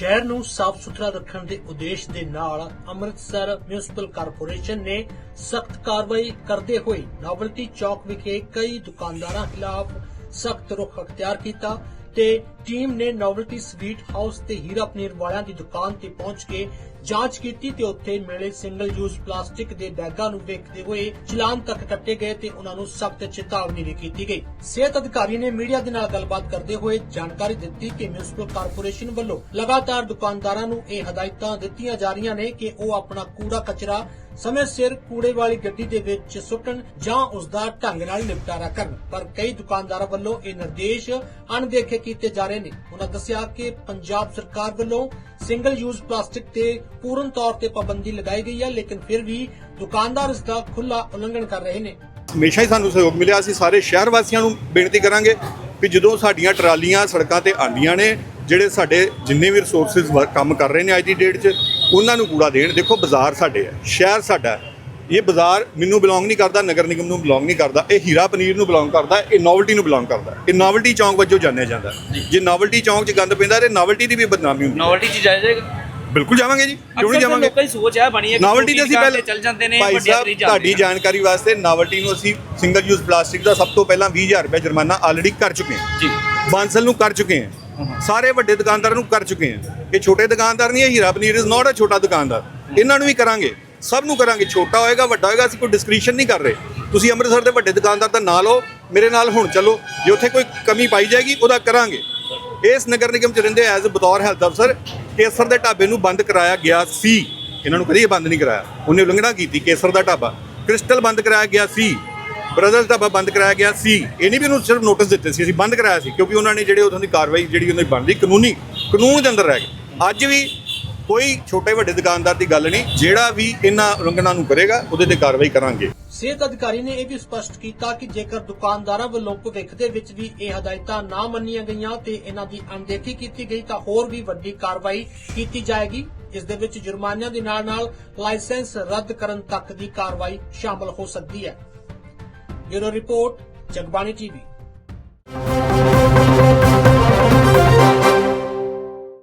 ਸ਼ਹਿਰ ਨੂੰ ਸਾਫ਼ ਸੁਥਰਾ ਰੱਖਣ ਦੇ ਉਦੇਸ਼ ਦੇ ਨਾਲ ਅੰਮ੍ਰਿਤਸਰ ਮਿਊਨਿਸਪਲ ਕਾਰਪੋਰੇਸ਼ਨ ਨੇ ਸਖਤ ਕਾਰਵਾਈ ਕਰਦੇ ਹੋਏ ਨਾਵਲਟੀ ਚੌਕ ਵਿਖੇ ਕਈ ਦੁਕਾਨਦਾਰਾਂ ਖਿਲਾਫ ਸਖਤ ਰੁਖ ਅਖਤਿਆਰ ਕੀਤਾ ਤੇ ਟੀਮ ਨੇ ਨਾਵਲਟੀ ਸਵੀਟ ਹਾਊਸ ਤੇ ਹੀਰਾ ਪਨੀਰ ਵਾਲਿਆਂ ਦੀ ਦੁਕਾਨ ਤੇ ਪਹੁੰਚ ਕੇ ਜਾਂਚ ਕੀਤੀ ਤੇ ਉੱਥੇ ਮਿਲੇ ਸਿੰਗਲ ਯੂਜ਼ ਪਲਾਸਟਿਕ ਦੇ ਬੈਗਾਂ ਨੂੰ ਵੇਖਦੇ ਹੋਏ ਚਲਾਨ ਤੱਕ ਕੱਟੇ ਗਏ ਤੇ ਉਹਨਾਂ ਨੂੰ ਸਖਤ ਚੇਤਾਵਨੀ ਵੀ ਕੀਤੀ ਗਈ। ਸਿਹਤ ਅਧਿਕਾਰੀ ਨੇ ਮੀਡੀਆ ਦੇ ਨਾਲ ਗੱਲਬਾਤ ਕਰਦੇ ਹੋਏ ਜਾਣਕਾਰੀ ਦਿੱਤੀ ਕਿ ਮਿਊਨਿਸਪਲ ਕਾਰਪੋਰੇਸ਼ਨ ਵੱਲੋਂ ਲਗਾਤਾਰ ਦੁਕਾਨਦਾਰਾਂ ਨੂੰ ਇਹ ਹਦਾਇਤਾਂ ਦਿੱਤੀਆਂ ਜਾ ਰਹੀਆਂ ਨੇ ਕਿ ਉਹ ਆਪਣਾ ਕੂੜਾ ਕਚਰਾ ਸਮੇਂ ਸਿਰ ਕੂੜੇ ਵਾਲੀ ਗੱਡੀ ਦੇ ਵਿੱਚ ਸੁੱਟਣ ਜਾਂ ਉਸ ਦਾ ਢੰਗ ਨਾਲ ਨਿਪਟਾਰਾ ਕਰਨ। ਪਰ ਕਈ ਦੁਕਾਨਦਾਰਾਂ ਵੱਲੋਂ ਇਹ ਨਿਰਦੇਸ਼ ਅਣਦੇਖੇ ਕੀਤੇ ਜਾ ਰਹੇ ਨੇ। ਉਹਨਾਂ ਦੱਸਿਆ ਕਿ ਪੰਜਾਬ ਸਰਕਾਰ ਵੱਲੋਂ ਸਿੰਗਲ ਯੂਜ਼ ਪਲਾਸਟਿਕ ਤੇ ਪੂਰਨ ਤੌਰ ਤੇ ਪਾਬੰਦੀ ਲਗਾਈ ਗਈ ਹੈ ਲੇਕਿਨ ਫਿਰ ਵੀ ਦੁਕਾਨਦਾਰ ਇਸ ਦਾ ਖੁੱਲਾ ਉਲੰਘਣ ਕਰ ਰਹੇ ਨੇ। ਹਮੇਸ਼ਾ ਹੀ ਸਾਨੂੰ ਸਹਿਯੋਗ ਮਿਲਿਆ ਅਸੀਂ ਸਾਰੇ ਸ਼ਹਿਰ ਵਾਸੀਆਂ ਨੂੰ ਬੇਨਤੀ ਕਰਾਂਗੇ ਕਿ ਜਦੋਂ ਸਾਡੀਆਂ ਟਰਾਲੀਆਂ ਸੜਕਾਂ ਤੇ ਆਉਂਦੀਆਂ ਨੇ ਜਿਹੜੇ ਸਾਡੇ ਜਿੰਨੇ ਵੀ ਰਿਸੋਰਸਸ ਕੰਮ ਕਰ ਰਹੇ ਨੇ ਅੱਜ ਦੀ ਡੇਟ 'ਚ ਉਹਨਾਂ ਨੂੰ ਕੂੜਾ ਦੇਣ। ਦੇਖੋ ਬਾਜ਼ਾਰ ਸਾਡੇ ਹੈ ਸ਼ਹਿਰ ਸਾਡਾ ਹੈ। ਇਹ ਬਾਜ਼ਾਰ ਮੈਨੂੰ ਬਿਲੋਂਗ ਨਹੀਂ ਕਰਦਾ ਨਗਰ ਨਿਗਮ ਨੂੰ ਬਿਲੋਂਗ ਨਹੀਂ ਕਰਦਾ ਇਹ ਹੀਰਾ ਪਨੀਰ ਨੂੰ ਬਿਲੋਂਗ ਕਰਦਾ ਇਹ ਨੋਵਲਟੀ ਨੂੰ ਬਿਲੋਂਗ ਕਰਦਾ। ਇਹ ਨੋਵਲਟੀ ਚੌਂਕ ਵਜੋਂ ਜਾਣਿਆ ਜਾਂਦਾ। ਜੇ। ਨੋਵਲਟੀ ਚੌਂਕ 'ਚ ਗੰਦ ਪੈਂਦਾ ਤੇ ਨੋਵਲਟੀ ਦੀ ਵੀ ਬਦਨਾਮੀ ਹੁੰਦੀ। ਨੋਵਲਟੀ ਚ ਜਾਏਗਾ। ਬਿਲਕੁਲ ਜਾਵਾਂਗੇ ਜੀ ਕਿਉਂ ਨਹੀਂ ਜਾਵਾਂਗੇ? ਲੋਕਾਂ ਦੀ ਸੋਚ ਹੈ ਬਣੀ ਹੈ ਨਾਵਲਟੀ ਦੇ ਅਸੀਂ ਪਹਿਲਾਂ ਚੱਲ ਜਾਂਦੇ ਨੇ ਭਾਈ ਸਾਹਿਬ ਤੁਹਾਡੀ ਜਾਣਕਾਰੀ ਵਾਸਤੇ ਨਾਵਲਟੀ ਨੂੰ ਅਸੀਂ ਸਿੰਗਲ ਯੂਜ਼ ਪਲਾਸਟਿਕ ਦਾ ਸਭ ਤੋਂ ਪਹਿਲਾਂ 20000 ਰੁਪਏ ਜੁਰਮਾਨਾ ਆਲਰੇਡੀ ਕਰ ਚੁੱਕੇ ਹਾਂ। ਜੀ। ਬਾਂਸਲ ਨੂੰ ਕਰ ਚੁੱਕੇ ਹਾਂ। ਸਾਰੇ ਵੱਡੇ ਦੁਕਾਨਦਾਰਾਂ ਨੂੰ ਕਰ ਚੁੱਕੇ ਹਾਂ। ਇਹ ਛੋਟੇ ਦੁਕਾਨਦਾਰ ਨਹੀਂ ਹੈ ਹੀਰਾ ਪਨੀਰ ਇਜ਼ ਨਾਟ ਅ ਛੋਟਾ ਦੁਕਾਨਦਾਰ। ਇਹਨਾਂ ਨੂੰ ਵੀ ਕਰਾਂਗੇ ਸਭ ਨੂੰ ਕਰਾਂਗੇ। ਛੋਟਾ ਹੋਏਗਾ ਵੱਡਾ ਹੋਏਗਾ ਅਸੀਂ ਕੋਈ ਡਿਸਕ੍ਰਿਸ਼ਨ ਨਹੀਂ ਕਰ ਰਹੇ। ਤੁਸੀਂ ਅੰਮ੍ਰਿਤਸਰ ਦੇ ਵੱਡੇ ਦੁਕਾਨਦਾਰ ਦਾ ਨਾਂ ਲਓ ਮੇਰੇ ਨਾਲ ਹੁਣ ਚੱਲੋ। ਜੇ ਉੱਥੇ ਕੋਈ ਕਮੀ ਪਾਈ ਜਾਏਗੀ ਉਹਦਾ ਕਰਾਂਗੇ। ਇਸ ਨਗਰ ਨਿਗਮ ਚ ਰਹਿੰਦੇ ਐਜ਼ ਬਤੌਰ ਹੈਲਥ ਅਫਸਰ ਕੇਸਰ ਦੇ ਢਾਬੇ ਨੂੰ ਬੰਦ ਕਰਾਇਆ ਗਿਆ ਸੀ। ਇਹਨਾਂ ਨੂੰ ਕਦੀ ਬੰਦ ਨਹੀਂ ਕਰਾਇਆ। ਉਹਨੇ ਉਲੰਘਣਾ ਕੀਤੀ ਕੇਸਰ ਦਾ ਢਾਬਾ। ਕ੍ਰਿਸਟਲ ਬੰਦ ਕਰਾਇਆ ਗਿਆ ਸੀ। ਬ੍ਰਦਰਸ ਢਾਬਾ ਬੰਦ ਕਰਾਇਆ ਗਿਆ ਸੀ। ਇਹ ਨਹੀਂ ਵੀ ਉਹਨੂੰ ਸਿਰਫ ਨੋਟਿਸ ਦਿੱਤੇ ਸੀ ਅਸੀਂ ਬੰਦ ਕਰਾਇਆ ਸੀ ਕਿਉਂਕਿ ਉਹਨਾਂ ਨੇ ਜਿਹੜੇ ਉਦੋਂ ਦੀ ਕਾਰਵਾਈ ਜਿਹੜੀ ਉਹਨਾਂ ਦੀ ਬਣਦੀ ਕਾਨੂੰਨੀ ਕਾਨੂੰਨ ਦੇ ਅੰਦਰ ਰਹਿ ਗਏ। ਅੱਜ ਵੀ ਕੋਈ ਛੋਟੇ ਵੱਡੇ ਦੁਕਾਨਦਾਰ ਦੀ ਗੱਲ ਨਹੀਂ ਜਿਹੜਾ ਵੀ ਇਹਨਾਂ ਉਲੰਘਣਾ ਨੂੰ ਕਰੇਗਾ ਉਹਦੇ ਤੇ ਕਾਰਵਾਈ ਕਰਾਂਗੇ। ਸਿਹਤ ਅਧਿਕਾਰੀ ਨੇ ਇਹ ਵੀ ਸਪਸ਼ਟ ਕੀਤਾ ਕਿ ਜੇਕਰ ਦੁਕਾਨਦਾਰਾਂ ਵੱਲੋਂ ਭਵਿੱਖ ਦੇ ਵਿੱਚ ਵੀ ਇਹ ਹਦਾਇਤਾਂ ਨਾ ਮੰਨੀਆਂ ਗਈਆਂ ਤੇ ਇਹਨਾਂ ਦੀ ਅਣਦੇਖੀ ਕੀਤੀ ਗਈ ਤਾਂ ਹੋਰ ਵੀ ਵੱਡੀ ਕਾਰਵਾਈ ਕੀਤੀ ਜਾਏਗੀ। ਇਸ ਦੇ ਵਿੱਚ ਜੁਰਮਾਨਿਆਂ ਦੇ ਨਾਲ ਨਾਲ ਲਾਇਸੈਂਸ ਰੱਦ ਕਰਨ ਤੱਕ ਦੀ ਕਾਰਵਾਈ ਸ਼ਾਮਲ ਹੋ ਸਕਦੀ ਹੈ। Bureau report, Jagbani TV.